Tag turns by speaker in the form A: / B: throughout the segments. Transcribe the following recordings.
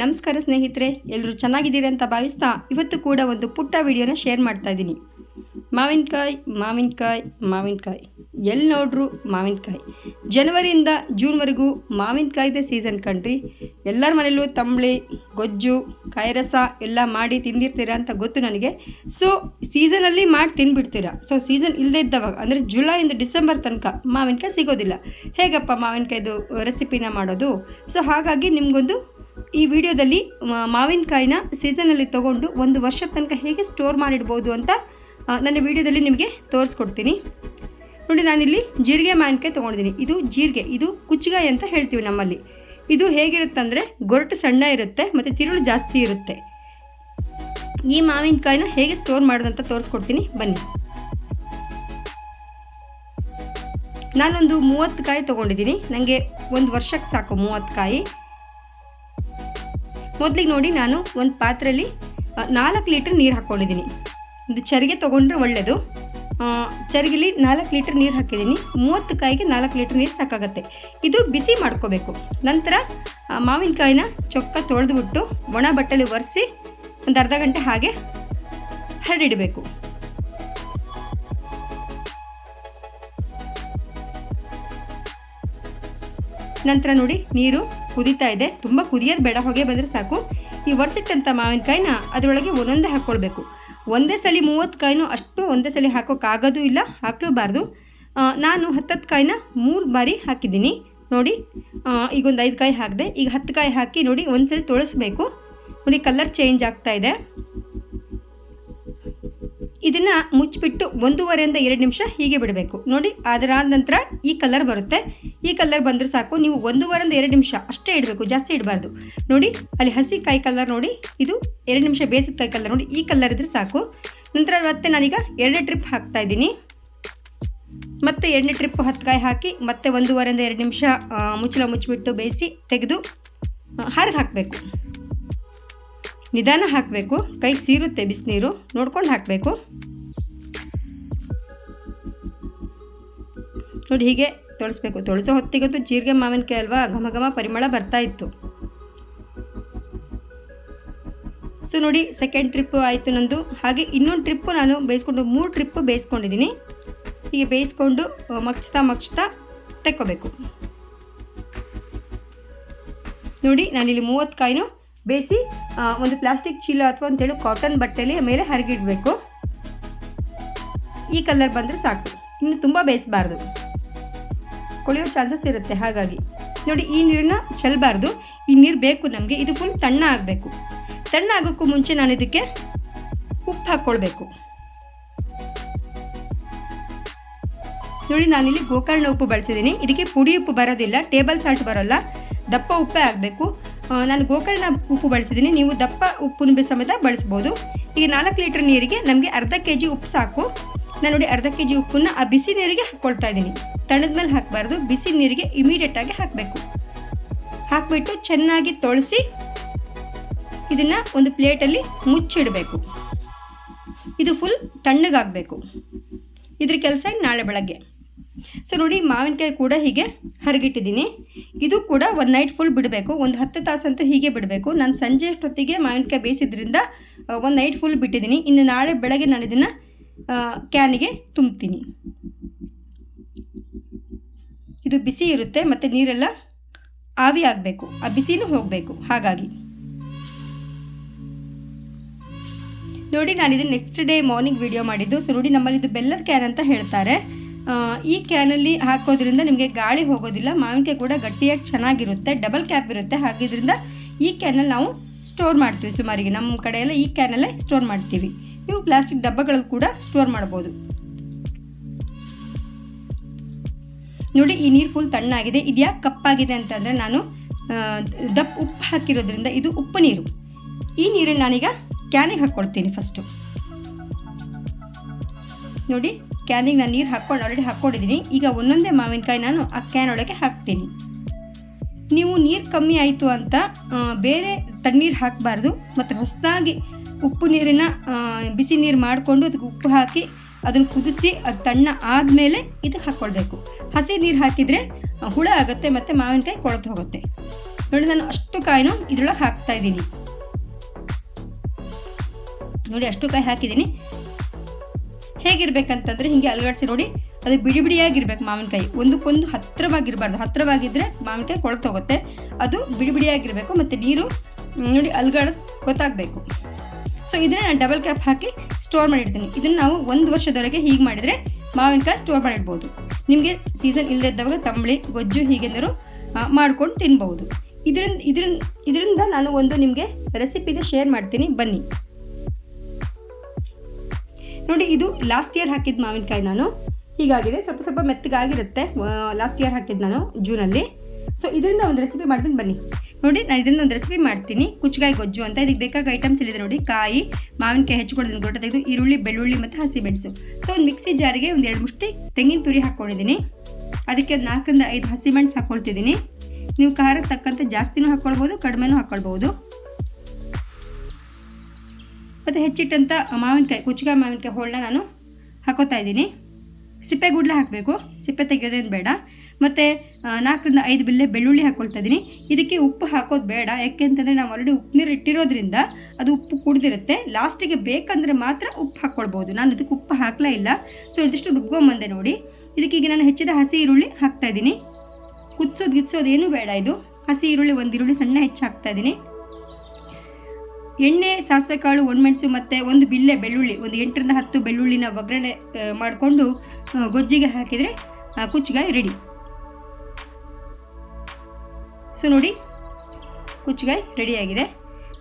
A: ನಮಸ್ಕಾರ ಸ್ನೇಹಿತರೆ. ಎಲ್ಲರೂ ಚೆನ್ನಾಗಿದ್ದೀರಿ ಅಂತ ಭಾವಿಸ್ತಾ ಇವತ್ತು ಕೂಡ ಒಂದು ಪುಟ್ಟ ವಿಡಿಯೋನ ಶೇರ್ ಮಾಡ್ತಾ ಇದ್ದೀನಿ. ಮಾವಿನಕಾಯಿ ಮಾವಿನಕಾಯಿ ಮಾವಿನಕಾಯಿ. ಎಲ್ಲಿ ನೋಡ್ರು ಮಾವಿನಕಾಯಿ. ಜನವರಿಯಿಂದ ಜೂನ್ವರೆಗೂ ಮಾವಿನಕಾಯ್ದೆ ಸೀಸನ್ ಕಣ್ರಿ. ಎಲ್ಲರ ಮನೇಲೂ ತಂಬಳಿ, ಗೊಜ್ಜು, ಕಾಯಿರಸ ಎಲ್ಲ ಮಾಡಿ ತಿಂದಿರ್ತೀರಾ ಅಂತ ಗೊತ್ತು ನನಗೆ. ಸೊ ಸೀಸನಲ್ಲಿ ಮಾಡಿ ತಿಂದ್ಬಿಡ್ತೀರಾ ಸೊ ಸೀಸನ್ ಇಲ್ಲದೇ ಇದ್ದವಾಗ, ಅಂದರೆ ಜುಲೈಯಿಂದ ಡಿಸೆಂಬರ್ ತನಕ ಮಾವಿನಕಾಯಿ ಸಿಗೋದಿಲ್ಲ. ಹೇಗಪ್ಪ ಮಾವಿನಕಾಯ್ದು ರೆಸಿಪಿನ ಮಾಡೋದು? ಸೊ ಹಾಗಾಗಿ ನಿಮಗೊಂದು ಈ ವಿಡಿಯೋದಲ್ಲಿ ಮಾವಿನಕಾಯಿನ ಸೀಸನಲ್ಲಿ ತೊಗೊಂಡು ಒಂದು ವರ್ಷದ ತನಕ ಹೇಗೆ ಸ್ಟೋರ್ ಮಾಡಿಡ್ಬೋದು ಅಂತ ನನ್ನ ವಿಡಿಯೋದಲ್ಲಿ ನಿಮಗೆ ತೋರಿಸ್ಕೊಡ್ತೀನಿ. ನೋಡಿ, ನಾನಿಲ್ಲಿ ಜೀರಿಗೆ ಮಾವಿನಕಾಯಿ ತೊಗೊಂಡಿದ್ದೀನಿ. ಇದು ಜೀರಿಗೆ, ಇದು ಕುಚ್ಚಿಗಾಯಿ ಅಂತ ಹೇಳ್ತೀವಿ ನಮ್ಮಲ್ಲಿ. ಇದು ಹೇಗಿರುತ್ತೆ ಅಂದರೆ ಗೊರಟು ಸಣ್ಣ ಇರುತ್ತೆ, ಮತ್ತು ತಿರುಳು ಜಾಸ್ತಿ ಇರುತ್ತೆ. ಈ ಮಾವಿನಕಾಯಿನ ಹೇಗೆ ಸ್ಟೋರ್ ಮಾಡೋದಂತ ತೋರಿಸ್ಕೊಡ್ತೀನಿ. ಬನ್ನಿ. ನಾನೊಂದು ಮೂವತ್ತು ಕಾಯಿ ತೊಗೊಂಡಿದ್ದೀನಿ. ನನಗೆ ಒಂದು ವರ್ಷಕ್ಕೆ ಸಾಕು ಮೂವತ್ತು ಕಾಯಿ. ಮೊದಲಿಗೆ ನೋಡಿ ನಾನು ಒಂದು ಪಾತ್ರೆಯಲ್ಲಿ ನಾಲ್ಕು ಲೀಟ್ರ್ ನೀರು ಹಾಕ್ಕೊಂಡಿದ್ದೀನಿ ಒಂದು ಚರಿಗೆ ತೊಗೊಂಡ್ರೆ ಒಳ್ಳೆಯದು ಚರಿಗೆಲಿ ನಾಲ್ಕು ಲೀಟ್ರ್ ನೀರು ಹಾಕಿದ್ದೀನಿ. ಮೂವತ್ತು ಕಾಯಿಗೆ ನಾಲ್ಕು ಲೀಟ್ರ್ ನೀರು ಸಾಕಾಗತ್ತೆ. ಇದು ಬಿಸಿ ಮಾಡ್ಕೋಬೇಕು. ನಂತರ ಮಾವಿನಕಾಯಿನ ಚೊಕ್ಕ ತೊಳೆದ್ಬಿಟ್ಟು ಒಣ ಬಟ್ಟೆಲಿ ಒರೆಸಿ ಒಂದು ಅರ್ಧ ಗಂಟೆ ಹಾಗೆ ಹರಡಿಡಬೇಕು. ನಂತರ ನೋಡಿ, ನೀರು ಕುದೀತಾ ಇದೆ. ತುಂಬ ಕುದಿಯೋದು ಬೇಡ, ಹೊಗೆ ಬಂದರೆ ಸಾಕು. ಈ ಒರೆಸಿಟ್ಟಂಥ ಮಾವಿನಕಾಯಿನ ಅದರೊಳಗೆ ಒಂದೊಂದೇ ಹಾಕ್ಕೊಳ್ಬೇಕು ಒಂದೇ ಸಲ ಮೂವತ್ತು ಕಾಯಿನೂ ಅಷ್ಟು ಒಂದೇ ಸಲ ಹಾಕೋಕ್ಕಾಗೋದು ಇಲ್ಲ, ಹಾಕಲೂಬಾರ್ದು. ನಾನು ಹತ್ತತ್ತು ಕಾಯಿನ ಮೂರು ಬಾರಿ ಹಾಕಿದ್ದೀನಿ. ನೋಡಿ ಈಗ ಒಂದು ಐದು ಕಾಯಿ ಹಾಕಿದೆ. ಈಗ ಹತ್ತು ಕಾಯಿ ಹಾಕಿ ನೋಡಿ, ಒಂದು ಸಲ ತೊಳಸ್ಬೇಕು. ನೋಡಿ, ಕಲರ್ ಚೇಂಜ್ ಆಗ್ತಾ ಇದೆ. ಇದನ್ನು ಮುಚ್ಚಿಬಿಟ್ಟು ಒಂದೂವರೆಯಿಂದ ಎರಡು ನಿಮಿಷ ಹೀಗೆ ಬಿಡಬೇಕು. ನೋಡಿ, ಅದರಾದ ನಂತರ ಈ ಕಲರ್ ಬರುತ್ತೆ. ಈ ಕಲರ್ ಬಂದರೆ ಸಾಕು. ನೀವು ಒಂದೂವರೆಯಿಂದ ಎರಡು ನಿಮಿಷ ಅಷ್ಟೇ ಇಡಬೇಕು, ಜಾಸ್ತಿ ಇಡಬಾರ್ದು. ನೋಡಿ, ಅಲ್ಲಿ ಹಸಿ ಕಾಯಿ ಕಲರ್ ನೋಡಿ, ಇದು ಎರಡು ನಿಮಿಷ ಬೇಯಿಸಿದ ಕಾಯಿ ಕಲರ್ ನೋಡಿ, ಈ ಕಲರ್ ಇದ್ರೆ ಸಾಕು. ನಂತರ ಮತ್ತೆ ನಾನೀಗ ಎರಡನೇ ಟ್ರಿಪ್ ಹಾಕ್ತಾ ಇದ್ದೀನಿ. ಮತ್ತೆ ಎರಡನೇ ಟ್ರಿಪ್ ಹತ್ತು ಕಾಯಿ ಹಾಕಿ, ಮತ್ತೆ ಒಂದೂವರೆಯಿಂದ ಎರಡು ನಿಮಿಷ ಮುಚ್ಚಲ ಮುಚ್ಚಿಬಿಟ್ಟು ಬೇಯಿಸಿ ತೆಗೆದು ಹಾರಿಗೆ ಹಾಕಬೇಕು. ನಿಧಾನ ಹಾಕಬೇಕು. ಕೈ ಸೀರುತ್ತೆ ಬಿಸಿನೀರು, ನೋಡ್ಕೊಂಡು ಹಾಕಬೇಕು. ನೋಡಿ, ಹೀಗೆ ತೊಳಸ್ಬೇಕು ತೊಳಸೋ ಹೊತ್ತಿಗಂತೂ ಜೀರಿಗೆ ಮಾವಿನಕಾಯಿ ಅಲ್ವಾ? ಘಮ ಘಮ ಪರಿಮಳ ಬರ್ತಾ ಇತ್ತು. ಸೊ ನೋಡಿ ಸೆಕೆಂಡ್ ಟ್ರಿಪ್ಪು ಆಯಿತು ನಂದು. ಹಾಗೆ ಇನ್ನೊಂದು ಟ್ರಿಪ್ಪು ನಾನು ಬೇಯಿಸ್ಕೊಂಡು, ಮೂರು ಟ್ರಿಪ್ಪು ಬೇಯಿಸ್ಕೊಂಡಿದ್ದೀನಿ ಹೀಗೆ ಬೇಯಿಸ್ಕೊಂಡು ಮಗ್ಚ್ತಾ ಮಗ್ಚ್ತಾ ತೆಕ್ಕೋಬೇಕು. ನೋಡಿ, ನಾನಿಲ್ಲಿ ಮೂವತ್ತು ಕಾಯಿನೂ ಬೇಯಿಸಿ ಒಂದು ಪ್ಲಾಸ್ಟಿಕ್ ಚೀಲ ಅಥವಾ ಅಂತೇಳಿ ಕಾಟನ್ ಬಟ್ಟೆಲಿ ಮೇಲೆ ಹರಗಿಡಬೇಕು. ಈ ಕಲರ್ ಬಂದರೆ ಸಾಕು. ಇನ್ನು ತುಂಬ ಬೇಯಿಸಬಾರ್ದು. ಕೊಳೆಯೋ ಚಾನ್ಸಸ್ ಇರುತ್ತೆ. ಹಾಗಾಗಿ ನೋಡಿ, ಈ ನೀರನ್ನ ಚೆಲ್ಲಬಾರ್ದು ಈ ನೀರು ಬೇಕು ನಮಗೆ. ಇದು ಫುಲ್ ತಣ್ಣ ಆಗಬೇಕು. ತಣ್ಣ ಆಗೋಕ್ಕೂ ಮುಂಚೆ ನಾನು ಇದಕ್ಕೆ ಉಪ್ಪು ಹಾಕ್ಕೊಳ್ಬೇಕು. ನೋಡಿ, ನಾನಿಲ್ಲಿ ಗೋಕರ್ಣ ಉಪ್ಪು ಬಳಸಿದ್ದೀನಿ. ಇದಕ್ಕೆ ಪುಡಿ ಉಪ್ಪು ಬರೋದಿಲ್ಲ. ಟೇಬಲ್ ಸಾಲ್ಟ್ ಬರೋಲ್ಲ. ದಪ್ಪ ಉಪ್ಪೇ ಆಗಬೇಕು. ನಾನು ಗೋಕರ್ಣ ಉಪ್ಪು ಬಳಸಿದ್ದೀನಿ. ನೀವು ದಪ್ಪ ಉಪ್ಪು ಸಮೇತ ಬಳಸ್ಬೋದು. ಈಗ ನಾಲ್ಕು ಲೀಟ್ರ್ ನೀರಿಗೆ ನಮಗೆ ಅರ್ಧ ಕೆ ಜಿ ಉಪ್ಪು ಸಾಕು. ನಾನು ನೋಡಿ, ಅರ್ಧ ಕೆ ಜಿ ಉಪ್ಪನ್ನು ಆ ಬಿಸಿ ನೀರಿಗೆ ಹಾಕ್ಕೊಳ್ತಾ ಇದ್ದೀನಿ. ಮೇಲೆ ಹಾಕಬಾರ್ದು. ಬಿಸಿ ನೀರಿಗೆ ಇಮಿಡಿಯೇಟಾಗಿ ಹಾಕಬೇಕು. ಹಾಕಿಬಿಟ್ಟು ಚೆನ್ನಾಗಿ ತೊಳಸಿ ಇದನ್ನು ಒಂದು ಪ್ಲೇಟಲ್ಲಿ ಮುಚ್ಚಿಡಬೇಕು. ಇದು ಫುಲ್ ತಣ್ಣಗಾಗಬೇಕು. ಇದ್ರ ಕೆಲಸ ನಾಳೆ ಬೆಳಗ್ಗೆ. ಸೊ ನೋಡಿ ಮಾವಿನಕಾಯಿ ಕೂಡ ಹೀಗೆ ಹರಗಿಟ್ಟಿದ್ದೀನಿ. ಇದು ಕೂಡ ಒನ್ ನೈಟ್ ಫುಲ್ ಬಿಡಬೇಕು. ಒಂದು ಹತ್ತು ತಾಸಂತೂ ಹೀಗೆ ಬಿಡಬೇಕು. ನಾನು ಸಂಜೆ ಅಷ್ಟೊತ್ತಿಗೆ ಮಾವಿನಕಾಯಿ ಬೇಯಿಸಿದ್ರಿಂದ ಒಂದು ನೈಟ್ ಫುಲ್ ಬಿಟ್ಟಿದ್ದೀನಿ. ಇನ್ನು ನಾಳೆ ಬೆಳಗ್ಗೆ ನಾನು ಇದನ್ನು ಕ್ಯಾನಿಗೆ ತುಂಬ್ತೀನಿ. ಇದು ಬಿಸಿ ಇರುತ್ತೆ ಮತ್ತು ನೀರೆಲ್ಲ ಆವಿ ಆಗಬೇಕು. ಆ ಬಿಸಿನೂ ಹೋಗಬೇಕು. ಹಾಗಾಗಿ. ನೋಡಿ, ನಾನಿದು ನೆಕ್ಸ್ಟ್ ಡೇ ಮಾರ್ನಿಂಗ್ ವಿಡಿಯೋ ಮಾಡಿದ್ದು. ಸೊ ನೋಡಿ, ನಮ್ಮಲ್ಲಿ ಇದು ಬೆಲ್ಲದ ಕ್ಯಾನ್ ಅಂತ ಹೇಳ್ತಾರೆ. ಈ ಕ್ಯಾನಲ್ಲಿ ಹಾಕೋದ್ರಿಂದ ನಿಮಗೆ ಗಾಳಿ ಹೋಗೋದಿಲ್ಲ. ಮಾವಿನಕಾಯಿ ಕೂಡ ಗಟ್ಟಿಯಾಗಿ ಚೆನ್ನಾಗಿರುತ್ತೆ. ಡಬಲ್ ಕ್ಯಾಪ್ ಇರುತ್ತೆ. ಹಾಗಿದ್ರಿಂದ ಈ ಕ್ಯಾನಲ್ಲಿ ನಾವು ಸ್ಟೋರ್ ಮಾಡ್ತೀವಿ ಸುಮಾರಿಗೆ. ನಮ್ಮ ಕಡೆಯೆಲ್ಲ ಈ ಕ್ಯಾನಲ್ಲೇ ಸ್ಟೋರ್ ಮಾಡ್ತೀವಿ. ನೀವು ಪ್ಲಾಸ್ಟಿಕ್ ಡಬ್ಬಗಳಲ್ಲಿ ಕೂಡ ಸ್ಟೋರ್ ಮಾಡ್ಬೋದು. ನೋಡಿ, ಈ ನೀರು ಫುಲ್ ತಣ್ಣಾಗಿದೆ. ಇದು ಯಾಕೆ ಕಪ್ಪಾಗಿದೆ ಅಂತಂದರೆ ನಾನು ದಪ್ಪ ಉಪ್ಪು ಹಾಕಿರೋದ್ರಿಂದ ಇದು ಉಪ್ಪು ನೀರು. ಈ ನೀರನ್ನು ನಾನೀಗ ಕ್ಯಾನಿಗೆ ಹಾಕ್ಕೊಳ್ತೀನಿ ಫಸ್ಟು ನೋಡಿ, ಕ್ಯಾನಿಗೆ ನಾನು ನೀರು ಹಾಕ್ಕೊಂಡು ಆಲ್ರೆಡಿ ಹಾಕ್ಕೊಂಡಿದ್ದೀನಿ ಈಗ ಒಂದೊಂದೇ ಮಾವಿನಕಾಯಿ ನಾನು ಆ ಕ್ಯಾನ್ ಒಳಗೆ ಹಾಕ್ತೀನಿ. ನೀವು ನೀರು ಕಮ್ಮಿ ಆಯಿತು ಅಂತ ಬೇರೆ ತಣ್ಣೀರು ಹಾಕಬಾರ್ದು. ಮತ್ತು ಹೊಸದಾಗಿ ಉಪ್ಪು ನೀರನ್ನು ಬಿಸಿ ನೀರು ಮಾಡಿಕೊಂಡು ಅದಕ್ಕೆ ಉಪ್ಪು ಹಾಕಿ ಅದನ್ನು ಕುದಿಸಿ ಅದು ತಣ್ಣ ಆದಮೇಲೆ ಇದಕ್ಕೆ ಹಾಕ್ಕೊಳ್ಬೇಕು ಹಸಿ ನೀರು ಹಾಕಿದರೆ ಹುಳ ಆಗುತ್ತೆ ಮತ್ತು ಮಾವಿನಕಾಯಿ ಕೊಳೆತು ಹೋಗುತ್ತೆ. ನೋಡಿ ನಾನು ಅಷ್ಟು ಕಾಯಿನೂ ಇದ್ರೊಳಗೆ ಹಾಕ್ತಾ ಇದ್ದೀನಿ. ನೋಡಿ ಅಷ್ಟು ಕಾಯಿ ಹಾಕಿದ್ದೀನಿ. ಹೇಗಿರ್ಬೇಕಂತಂದ್ರೆ ಹಿಂಗೆ ಅಲುಗಾಡಿಸಿ ನೋಡಿ, ಅದು ಬಿಡಿ ಬಿಡಿಯಾಗಿರ್ಬೇಕು ಮಾವಿನಕಾಯಿ. ಒಂದಕ್ಕೊಂದು ಹತ್ತಿರವಾಗಿರಬಾರ್ದು ಹತ್ತಿರವಾಗಿದ್ದರೆ ಮಾವಿನಕಾಯಿ ಕೊಳ್ತೋಗುತ್ತೆ ಅದು ಬಿಡಿ ಬಿಡಿಯಾಗಿರಬೇಕು ಮತ್ತು ನೀರು ನೋಡಿ ಅಲ್ಗಾಡ ಗೊತ್ತಾಗಬೇಕು. ಸೊ ಇದನ್ನ ನಾನು ಡಬಲ್ ಕ್ಯಾಪ್ ಹಾಕಿ ಸ್ಟೋರ್ ಮಾಡಿಡ್ತೀನಿ ಇದನ್ನು ನಾವು ಒಂದು ವರ್ಷದವರೆಗೆ ಹೀಗೆ ಮಾಡಿದರೆ ಮಾವಿನಕಾಯಿ ಸ್ಟೋರ್ ಮಾಡಿಡ್ಬೋದು ನಿಮಗೆ ಸೀಸನ್ ಇಲ್ಲದಿದ್ದಾಗ ತಂಬಳಿ, ಗೊಜ್ಜು ಹೀಗೆಂದರೂ ಮಾಡ್ಕೊಂಡು ತಿನ್ಬೋದು ಇದರಿಂದ ಇದರಿಂದ ಇದರಿಂದ ನಾನು ಒಂದು ನಿಮಗೆ ರೆಸಿಪಿನ ಶೇರ್ ಮಾಡ್ತೀನಿ. ಬನ್ನಿ. ನೋಡಿ, ಇದು ಲಾಸ್ಟ್ ಇಯರ್ ಹಾಕಿದ ಮಾವಿನಕಾಯಿ ನಾನು. ಹೀಗಾಗಿದೆ. ಸ್ವಲ್ಪ ಸ್ವಲ್ಪ ಮೆತ್ತಗಾಗಿರುತ್ತೆ. ಲಾಸ್ಟ್ ಇಯರ್ ಹಾಕಿದ್ದು ನಾನು ಜೂನಲ್ಲಿ. ಸೊ ಇದರಿಂದ ಒಂದು ರೆಸಿಪಿ ಮಾಡ್ತೀನಿ. ಬನ್ನಿ. ನೋಡಿ, ನಾನು ಇದನ್ನು ಒಂದು ರೆಸಿಪಿ ಮಾಡ್ತೀನಿ. ಕುಚ್ಚಗಾಯಿ ಗೊಜ್ಜು ಅಂತ. ಇದಕ್ಕೆ ಬೇಕಾಗ ಐಟಮ್ಸ್ ಇಲ್ಲಿದೆ ನೋಡಿ, ಕಾಯಿ, ಮಾವಿನಕಾಯಿ ಹೆಚ್ಚಿಕೊಂಡಿದ್ದೀನಿ ಗೊಟ್ಟ ತೆಗೆದು, ಈರುಳ್ಳಿ, ಬೆಳ್ಳುಳ್ಳಿ ಮತ್ತು ಹಸಿಮೆಣಸು ಸೊ ಒಂದು ಮಿಕ್ಸಿ ಜಾರಿಗೆ ಒಂದು ಎರಡು ಮುಷ್ಟಿ ತೆಂಗಿನ ತುರಿ ಹಾಕ್ಕೊಂಡಿದ್ದೀನಿ. ಅದಕ್ಕೆ ಒಂದು ನಾಲ್ಕರಿಂದ ಐದು ಹಸಿಮೆಣಸು ಹಾಕ್ಕೊಳ್ತಿದ್ದೀನಿ ನೀವು ಖಾರಕ್ಕೆ ತಕ್ಕಂತೆ ಜಾಸ್ತಿನೂ ಹಾಕ್ಕೊಳ್ಬೋದು ಕಡಿಮೆನೂ ಹಾಕ್ಕೊಳ್ಬೋದು ಮತ್ತು ಹೆಚ್ಚಿಟ್ಟಂಥ ಮಾವಿನಕಾಯಿ ಕುಚ್ಚಿಕಾಯಿ ಮಾವಿನಕಾಯಿ ಹೋಳನ್ನ ನಾನು ಹಾಕೋತಾ ಇದ್ದೀನಿ. ಸಿಪ್ಪೆ ಗುಡ್ಲ ಹಾಕಬೇಕು. ಸಿಪ್ಪೆ ತೆಗೆಯೋದೇನು ಬೇಡ. ಮತ್ತು ನಾಲ್ಕರಿಂದ ಐದು ಬಿಲ್ಲೆ ಬೆಳ್ಳುಳ್ಳಿ ಹಾಕ್ಕೊಳ್ತಾ ಇದ್ದೀನಿ. ಇದಕ್ಕೆ ಉಪ್ಪು ಹಾಕೋದು ಬೇಡ. ಯಾಕೆ ಅಂತಂದರೆ ನಾವು ಆಲ್ರೆಡಿ ಉಪ್ಪು ನೀರು ಇಟ್ಟಿರೋದ್ರಿಂದ ಅದು ಉಪ್ಪು ಕುಡಿದಿರುತ್ತೆ. ಲಾಸ್ಟಿಗೆ ಬೇಕಂದರೆ ಮಾತ್ರ ಉಪ್ಪು ಹಾಕ್ಕೊಳ್ಬೋದು ನಾನು ಇದಕ್ಕೆ ಉಪ್ಪು ಹಾಕಲೇ ಇಲ್ಲ. ಸೊ ಇದಿಷ್ಟು ರುಬ್ಕೊಂಬಂದೆ ನೋಡಿ. ಇದಕ್ಕೆ ಈಗ ನಾನು ಹೆಚ್ಚಿದ ಹಸಿ ಈರುಳ್ಳಿ ಹಾಕ್ತಾ ಇದ್ದೀನಿ. ಕುದಿಸೋದು ಗಿತ್ಸೋದು ಏನೂ ಬೇಡ ಇದು. ಹಸಿ ಈರುಳ್ಳಿ, ಒಂದು ಈರುಳ್ಳಿ ಸಣ್ಣ ಹೆಚ್ಚು ಹಾಕ್ತಾ ಇದ್ದೀನಿ. ಎಣ್ಣೆ ಸಾಸಿವೆ ಕಾಳು ಒಣಮೆಣಸು ಮತ್ತು ಒಂದು ಬಿಲ್ಲೆ ಬೆಳ್ಳುಳ್ಳಿ, ಒಂದು ಎಂಟರಿಂದ ಹತ್ತು ಬೆಳ್ಳುಳ್ಳಿನ ಒಗ್ಗರಣೆ ಮಾಡಿಕೊಂಡು ಗೊಜ್ಜಿಗೆ ಹಾಕಿದರೆ ಕುಚ್ಚಿಗಾಯಿ ರೆಡಿ. ಸೊ ನೋಡಿ ಕುಚ್ಚಿಗಾಯಿ ರೆಡಿಯಾಗಿದೆ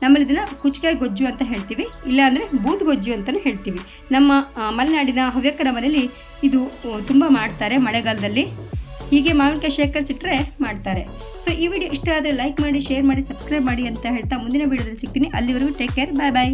A: ನಮ್ಮಲ್ಲಿ ಇದನ್ನು ಕುಚ್ಚಿಗಾಯಿ ಗೊಜ್ಜು ಅಂತ ಹೇಳ್ತೀವಿ. ಇಲ್ಲಾಂದರೆ ಬೂದ್ ಗೊಜ್ಜು ಅಂತಲೂ ಹೇಳ್ತೀವಿ. ನಮ್ಮ ಮಲೆನಾಡಿನ ಹವ್ಯಕರ ಮನೆಯಲ್ಲಿ ಇದು ತುಂಬ ಮಾಡ್ತಾರೆ ಮಳೆಗಾಲದಲ್ಲಿ. ಹೀಗೆ ಮಾವಿನಕಾಯಿ ಶೇಖರಿಸಿಟ್ರೆ ಮಾಡ್ತಾರೆ. ಸೊ ಈ ವಿಡಿಯೋ ಇಷ್ಟ ಆದರೆ ಲೈಕ್ ಮಾಡಿ ಶೇರ್ ಮಾಡಿ ಸಬ್ಸ್ಕ್ರೈಬ್ ಮಾಡಿ ಅಂತ ಹೇಳ್ತಾ ಮುಂದಿನ ವಿಡಿಯೋದಲ್ಲಿ ಸಿಗ್ತೀನಿ. ಅಲ್ಲಿವರೆಗೂ ಟೇಕ್ ಕೇರ್ ಬಾಯ್ ಬಾಯ್